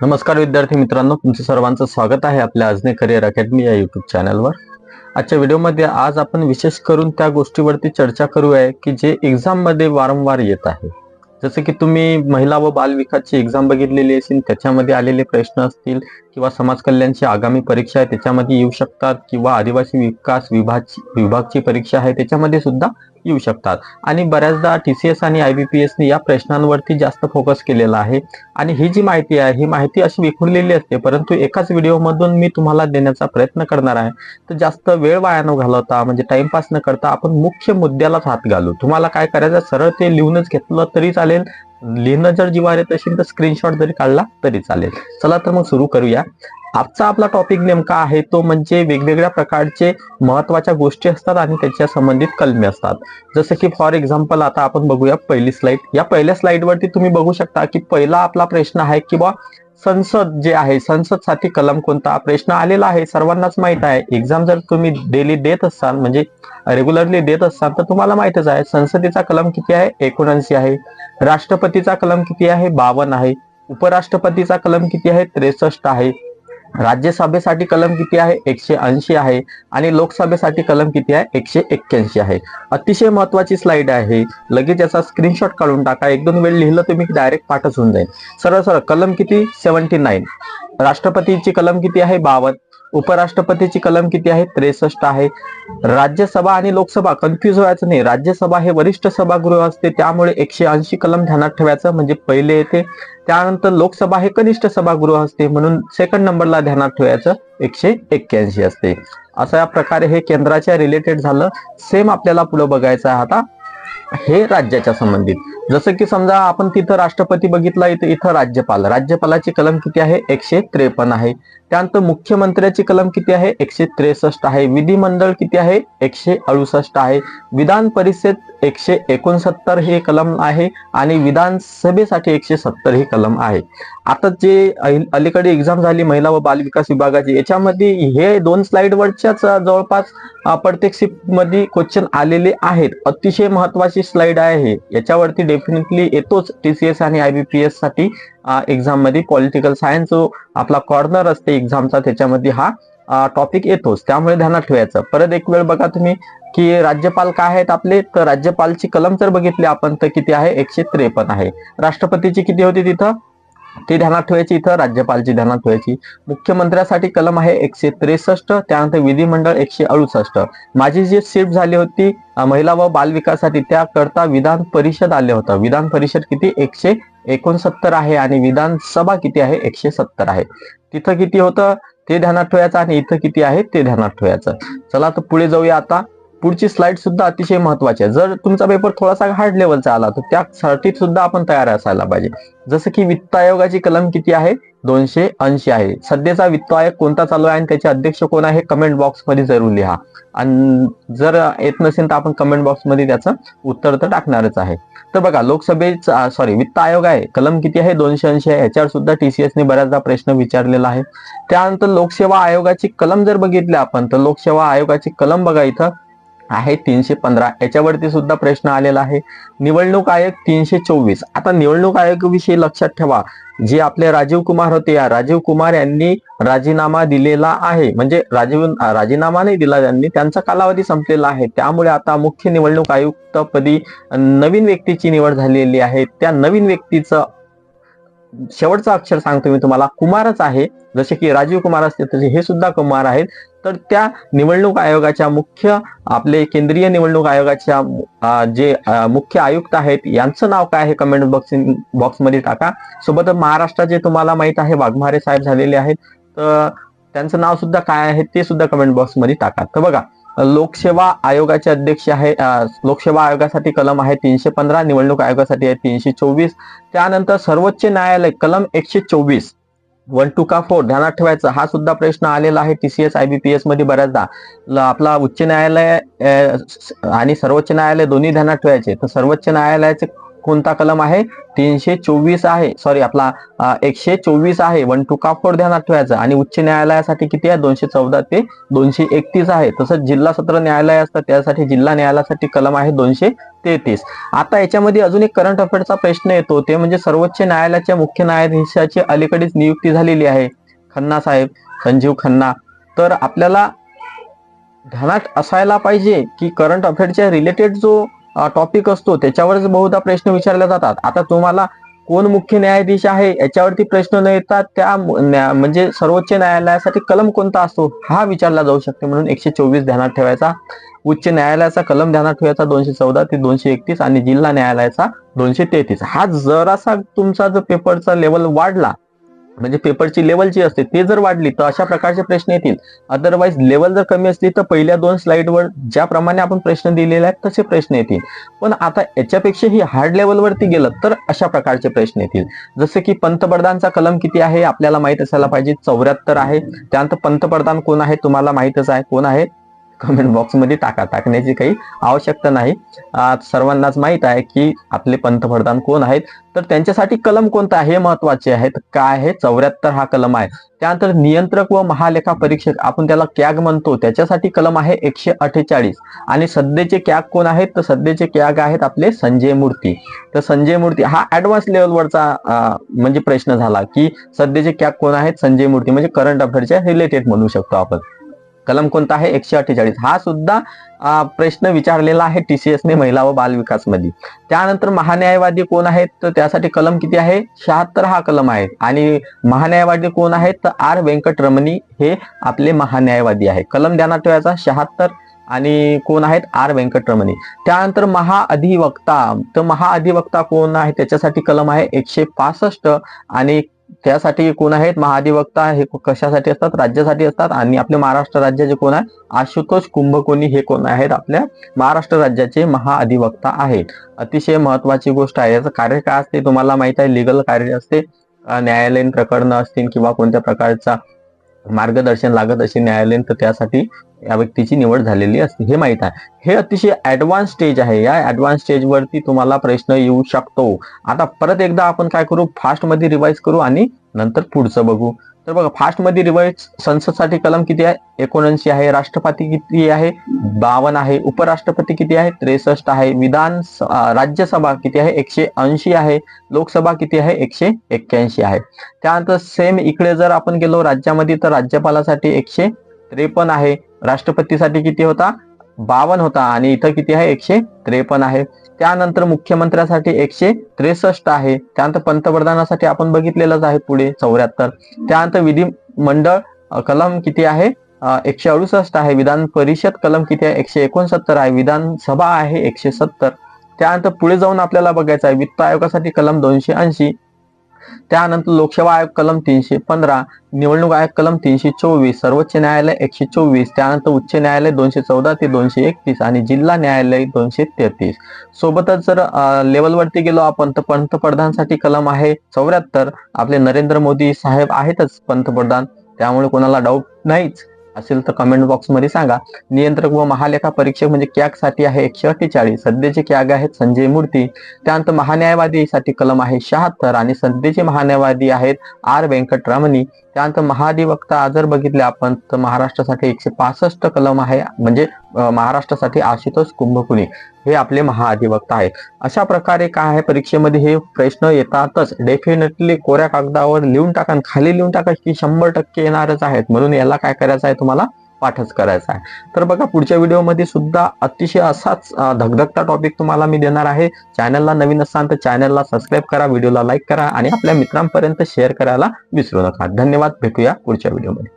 नमस्कार विद्यार्थी मित्रांनो तुमचं सर्वांचं स्वागत आहे आपल्या अजने करिअर अकॅडमी या युट्यूब चॅनलवर आजच्या व्हिडिओमध्ये आज आपण विशेष करून त्या गोष्टीवरती चर्चा करूया की जे एक्झाममध्ये वारंवार येत आहे. जसं की तुम्ही महिला व बाल विकासची एक्झाम बघितलेली असेल त्याच्यामध्ये आलेले प्रश्न असतील किंवा समाज कल्याणची आगामी परीक्षा आहे त्याच्यामध्ये येऊ शकतात किंवा आदिवासी विकास विभाग विभागची परीक्षा आहे त्याच्यामध्ये सुद्धा येऊ शकतात. आणि बऱ्याचदा टी सी एस आणि आय बी पी एसने या प्रश्नांवरती जास्त फोकस केलेला आहे. आणि ही जी माहिती आहे ही माहिती अशी विखुरलेली असते परंतु एकाच व्हिडिओमधून मी तुम्हाला देण्याचा प्रयत्न करणार आहे. तर जास्त वेळ वाया न घालवता म्हणजे टाइमपास न करता आपण मुख्य मुद्द्यालाच हात घालू. तुम्हाला काय करायचं सरळ ते लिहूनच घेतलं तरी चालेल. लिहिणं जर जिवार येत असेल तर स्क्रीनशॉट जरी काढला तरी चालेल. चला तर मग सुरू करूया. आजचा आपला टॉपिक नेमका आहे तो म्हणजे वेगवेगळ्या प्रकारचे महत्त्वाच्या गोष्टी असतात आणि त्याच्या संबंधित कलमे असतात. जसं की फॉर एक्झाम्पल आता आपण बघूया पहिली स्लाइड या पहिल्या स्लाइड वरती तुम्ही बघू शकता की पहिला आपला प्रश्न आहे की बा संसद जे आहे संसदसाठी कलम कोणता? प्रश्न आलेला आहे सर्वांनाच माहीत आहे. एक्झाम जर तुम्ही डेली देत असाल म्हणजे रेग्युलरली देत असाल तर तुम्हाला माहितच आहे संसदेचा कलम किती आहे? एकोणऐंशी आहे. राष्ट्रपतीचा कलम किती आहे? बावन आहे. उपराष्ट्रपतीचा कलम किती आहे? त्रेसष्ट आहे. राज्यसभेसाठी कलम किती आहे? एकशे ऐंशी आहे. आणि लोकसभेसाठी कलम किती आहे? एकशे एक्क्याऐंशी आहे. अतिशय महत्वाची स्लाइड आहे. लगेच याचा स्क्रीनशॉट काढून टाका. एक दोन वेळ लिहिलं तुम्ही डायरेक्ट पाठच होऊन जाईल. सरळ सरळ कलम किती? सेव्हन्टी नाईन राष्ट्रपतीची कलम किती आहे? बावन्न. उपराष्ट्रपतीची कलम किती आहे? त्रेसष्ट आहे. राज्यसभा आणि लोकसभा कन्फ्युज व्हायचं नाही. राज्यसभा हे वरिष्ठ सभागृह असते. त्यामुळे एकशे ऐंशी कलम ध्यानात ठेवायचं म्हणजे पहिले येते. त्यानंतर लोकसभा हे कनिष्ठ सभागृह असते. म्हणून सेकंड नंबरला ध्यानात ठेवायचं एकशे एक्क्याऐंशी असते. अशा प्रकारे हे केंद्राच्या रिलेटेड झालं. सेम आपल्याला पुढे बघायचं आहे आता. हे राज्याच्या संबंधित. जसं की समजा आपण तिथं राष्ट्रपती बघितला इथं इथं राज्यपाल. राज्यपालाची कलम किती आहे? एकशे त्रेपन्न आहे. त्यानंतर मुख्यमंत्र्याची कलम किती आहे? एकशे त्रेसष्ट आहे. विधिमंडळ किती आहे? एकशे अडुसष्ट आहे. विधान परिषद एकशे एकोणसत्तर हे कलम आहे आणि विधानसभेसाठी एकशे सत्तर हे कलम आहे. आता जे अलीकडे एक्झाम झाली महिला व बाल विकास विभागाची याच्यामध्ये हे दोन स्लाइड वरच्याच जवळपास प्रत्येक शिफ्टमध्ये क्वेश्चन आलेले आहेत. अतिशय महत्वाची स्लाइड आहे. याच्यावरती डेफिनेटली येतोच टीसीएस आणि आयबीपीएससाठी. एक्झाममध्ये पॉलिटिकल सायन्स जो आपला कॉर्नर असते एक्झामचा त्याच्यामध्ये हा टॉपिक येतोच. त्यामुळे ध्यानात ठेवायचं. परत एक वेळ बघा तुम्ही की राज्यपाल काय आहेत आपले? तर राज्यपालची कलम जर बघितली आपण तर किती आहे? एकशे त्रेपन्न आहे. राष्ट्रपतीची किती होती तिथं? ती ध्यानात ठेवायची इथं राज्यपालची ध्यानात ठेवायची. मुख्यमंत्र्यासाठी कलम आहे एकशे त्रेसष्ट त्यानंतर विधिमंडळ एकशे अडुसष्ट. माझी जी शिफ्ट झाली होती महिला व बालविकासाठी त्याकरता विधान परिषद आले होतं. विधान परिषद किती? एकशे एकोणसत्तर आहे आणि विधानसभा किती आहे? एकशे सत्तर आहे. तिथं किती होतं? ते ध्यानात ठेवायचं आणि इथं किती आहे? ते ध्यानात ठेवायचं. चला तर पुढे जाऊया आता. पुढची स्लाइड सुद्धा अतिशय महत्वाची आहे. जर तुमचा पेपर थोडासा हार्ड लेवलचा आला तर त्यासाठी सुद्धा आपण तयार असायला पाहिजे. जसं की वित्त आयोगाची कलम किती आहे? दोनशे ऐंशी आहे. सध्याचा वित्त आयोग कोणता चालू आहे आणि त्याचे अध्यक्ष कोण आहे कमेंट बॉक्समध्ये जरूर लिहा. आणि जर येत नसेल तर आपण कमेंट बॉक्समध्ये त्याचं उत्तर तर टाकणारच आहे. तर बघा लोकसभेचा सॉरी वित्त आयोग आहे. कलम किती आहे? दोनशे ऐंशी आहे. याच्यावर सुद्धा टीसीएसने बऱ्याचदा प्रश्न विचारलेला आहे. त्यानंतर लोकसेवा आयोगाची कलम जर बघितली आपण तर लोकसेवा आयोगाची कलम बघा इथं. आहे तीनशे पंधरा. याच्यावरती सुद्धा प्रश्न आलेला आहे. निवडणूक आयोग तीनशे चोवीस. आता निवडणूक आयोगाविषयी लक्षात ठेवा. जे आपले राजीव कुमार होते या राजीव कुमार यांनी राजीनामा दिलेला आहे. म्हणजे राजीव राजीनामा नाही दिला त्यांनी त्यांचा कालावधी संपलेला आहे. त्यामुळे आता मुख्य निवडणूक आयुक्तपदी नवीन व्यक्तीची निवड झालेली आहे. त्या नवीन व्यक्तीचं शेवटचं अक्षर सांगतो मी तुम्हाला. कुमारच आहे. जसे की राजीव कुमार असते तसे हे सुद्धा कुमार आहेत. तर त्या निवडणूक आयोगाच्या मुख्य आपले केंद्रीय निवडणूक आयोगाच्या जे मुख्य आयुक्त आहेत यांचं नाव काय आहे कमेंट बॉक्स बॉक्समध्ये टाका. सोबत महाराष्ट्राचे तुम्हाला माहीत आहे वाघमारे साहेब झालेले आहेत. तर त्यांचं नाव सुद्धा काय आहे ते सुद्धा कमेंट बॉक्समध्ये टाका. तर बघा लोकसेवा आयोगाचे अध्यक्ष आहे लोकसेवा आयोगासाठी कलम आहे तीनशे पंधरा निवडणूक आयोगासाठी आहे तीनशे चोवीस. त्यानंतर सर्वोच्च न्यायालय कलम एकशे चोवीस. वन टू का फोर ध्यानात ठेवायचं. हा सुद्धा प्रश्न आलेला आहे टीसीएस आयबीपीएसमध्ये बऱ्याचदा. आपला उच्च न्यायालय आणि सर्वोच्च न्यायालय दोन्ही ध्यानात ठेवायचे. तर सर्वोच्च न्यायालयाचे कोणता कलम आहे? तीनशे चोवीस आहे. सॉरी आपला एकशे चोवीस आहे. वन टू का फोर ध्यानात ठेवायचं. आणि उच्च न्यायालयासाठी किती आहे? दोनशे चौदा ते दोनशे एकतीस आहे. तसंच जिल्हा सत्र न्यायालय असतं. त्यासाठी जिल्हा न्यायालयासाठी कलम आहे दोनशे तेहतीस आता याच्यामध्ये अजून एक करंट अफेअरचा प्रश्न येतो. ते म्हणजे सर्वोच्च न्यायालयाच्या मुख्य न्यायाधीशाची अलीकडेच नियुक्ती झालेली आहे. खन्ना साहेब संजीव खन्ना. तर आपल्याला ध्यानात असायला पाहिजे की करंट अफेअरच्या रिलेटेड जो टॉपिक असतो. त्याच्यावरच बहुधा प्रश्न विचारले जातात. आता तुम्हाला कोण मुख्य न्यायाधीश आहे याच्यावरती प्रश्न न येतात त्या न्या- म्हणजे सर्वोच्च न्यायालयासाठी कलम कोणता असतो हा विचारला जाऊ शकते. म्हणून एकशे चोवीस ध्यानात ठेवायचा. उच्च न्यायालयाचा कलम ध्यानात ठेवायचा दोनशे चौदा ते दोनशे एकतीस आणि जिल्हा न्यायालयाचा दोनशे तेहतीस. हा जरासा तुमचा जो पेपरचा लेवल वाढला म्हणजे पेपरची लेवल जी असते ते जर वाढली तर अशा प्रकारचे प्रश्न येतील. अदरवाईज लेवल जर कमी असली तर पहिल्या दोन स्लाइडवर ज्याप्रमाणे आपण प्रश्न दिलेले आहेत तसे प्रश्न येतील. पण आता याच्यापेक्षाही हार्ड लेवलवरती गेलं तर अशा प्रकारचे प्रश्न येतील. जसे की पंतप्रधानचा कलम किती आहे आपल्याला माहीत असायला पाहिजे चौऱ्याहत्तर आहे. त्यानंतर पंतप्रधान कोण आहे तुम्हाला माहितच आहे कोण आहे? कमेंट बॉक्समध्ये टाका. टाकण्याची काही आवश्यकता नाही. सर्वांनाच माहीत आहे की आपले पंतप्रधान कोण आहेत? तर त्यांच्यासाठी कलम कोणता आहे हे महत्त्वाचे आहेत. काय आहे? चौऱ्याहत्तर हा कलम आहे. त्यानंतर नियंत्रक व महालेखा परीक्षक आपण त्याला कॅग म्हणतो. त्याच्यासाठी कलम आहे एकशे अठ्ठेचाळीस आणि सध्याचे कॅग कोण आहेत? तर सध्याचे कॅग आहेत आपले संजय मूर्ती. तर संजय मूर्ती हा ऍडव्हान्स लेवलवरचा म्हणजे प्रश्न झाला की सध्याचे कॅग कोण आहेत? संजय मूर्ती म्हणजे करंट अफेअरच्या रिलेटेड म्हणू शकतो आपण. कलम कोणता आहे? एकशे अठ्ठेचाळीस. हा सुद्धा प्रश्न विचारलेला आहे टी सी एसने महिला व बाल विकासमध्ये त्यानंतर महान्यायवादी कोण आहेत? तर त्यासाठी कलम किती आहे? शहात्तर हा कलम आहे. आणि महान्यायवादी कोण आहेत? तर आर व्यंकटरमणी हे आपले महान्यायवादी आहे. कलम ध्यानात ठेवायचा. शहात्तर. आणि कोण आहेत? आर व्यंकटरमणी. त्यानंतर महाअधिवक्ता. तर महाअधिवक्ता कोण आहे? त्याच्यासाठी कलम आहे एकशे पासष्ट. आणि त्यासाठी कोण आहेत? महाधिवक्ता हे कशासाठी असतात? राज्यासाठी असतात. आणि आपले महाराष्ट्र राज्याचे कोण आहे? आशुतोष कुंभकोणी हे कोण आहेत? आपल्या महाराष्ट्र राज्याचे महाअधिवक्ता आहेत. अतिशय महत्वाची गोष्ट आहे. याचं कार्य काय असते? तुम्हाला माहीत आहे. लिगल कार्य असते. न्यायालयीन प्रकरणं असतील किंवा कोणत्या प्रकारचा मार्गदर्शन लागत असे न्यायालयीन तर त्यासाठी या व्यक्तीची निवड झालेली असते हे माहीत आहे. हे अतिशय ऍडव्हान्स स्टेज आहे. या ऍडव्हान्स स्टेजवरती तुम्हाला प्रश्न येऊ शकतो. आता परत एकदा आपण काय करू? फास्टमध्ये रिवाइज करू आणि नंतर पुढचं बघू. तर बघा फास्टमध्ये संसदसाठी कलम किती आहे? एकोणऐंशी आहे. राष्ट्रपती किती आहे? बावन आहे. उपराष्ट्रपती किती आहे? त्रेसष्ट आहे. विधान राज्यसभा किती आहे? एकशे ऐंशी आहे. लोकसभा किती आहे? एकशे एक्क्याऐंशी आहे. त्यानंतर सेम इकडे जर आपण गेलो राज्यामध्ये तर राज्यपालासाठी एकशे त्रेपन्न आहे. राष्ट्रपतीसाठी किती होता? बावन होता आणि इथं किती आहे? एकशे त्रेपन्न आहे. त्यानंतर मुख्यमंत्र्यासाठी एकशे त्रेसष्ट आहे. त्यानंतर पंतप्रधानासाठी आपण बघितलेलंच आहे पुढे चौऱ्याहत्तर. त्यानंतर विधिमंडळ कलम किती आहे? एकशे अडुसष्ट आहे. विधान परिषद कलम किती आहे? एकशे एकोणसत्तर आहे. विधानसभा आहे एकशे सत्तर. त्यानंतर पुढे जाऊन आपल्याला बघायचं आहे. वित्त आयोगासाठी कलम दोनशे ऐंशी. त्यानंतर लोकसेवा आयोग कलम तीनशे पंधरा निवडणूक आयोग कलम तीनशे चोवीस सर्वोच्च न्यायालय एकशे चोवीस त्यानंतर उच्च न्यायालय दोनशे चौदा ते दोनशे एकतीस आणि जिल्हा न्यायालय दोनशे तेहतीस. सोबतच जर लेवलवरती गेलो आपण तर पंतप्रधानसाठी कलम आहे चौऱ्याहत्तर. आपले नरेंद्र मोदी साहेब आहेतच पंतप्रधान. त्यामुळे कोणाला डाऊट नाहीच. असेल तर कमेंट बॉक्समध्ये सांगा. नियंत्रक व महालेखा परीक्षक म्हणजे कॅगसाठी आहे एकशे अठ्ठेचाळीस सध्याचे कॅग आहेत संजय मूर्ती. त्यानंतर महान्यायवादीसाठी कलम आहे शहात्तर आणि सध्याचे महान्यायवादी आहेत आर व्यंकटरमणी त्यानंतर महाधिवक्ता जर बघितले आपण तर महाराष्ट्रासाठी एकशे पासष्ट कलम आहे म्हणजे महाराष्ट्रासाठी आशुतोष कुंभकुणी हे आपले महाधिवक्ता आहेत. अशा प्रकारे काय आहे परीक्षेमध्ये हे प्रश्न येतातच. डेफिनेटली कोऱ्या कागदावर लिहून टाका खाली लिहून टाका की शंभर टक्के येणारच आहेत. म्हणून याला काय करायचं आहे तुम्हाला? पाठच करायचा आहे. तर बघा पुढच्या व्हिडिओमध्ये सुद्धा अतिशय असाच धगधगता टॉपिक तुम्हाला मी देणार आहे. चॅनलला नवीन असाल तर चॅनलला सबस्क्राईब करा व्हिडिओला लाईक करा आणि आपल्या मित्रांपर्यंत शेअर करायला विसरू नका. धन्यवाद भेटूया पुढच्या व्हिडिओमध्ये.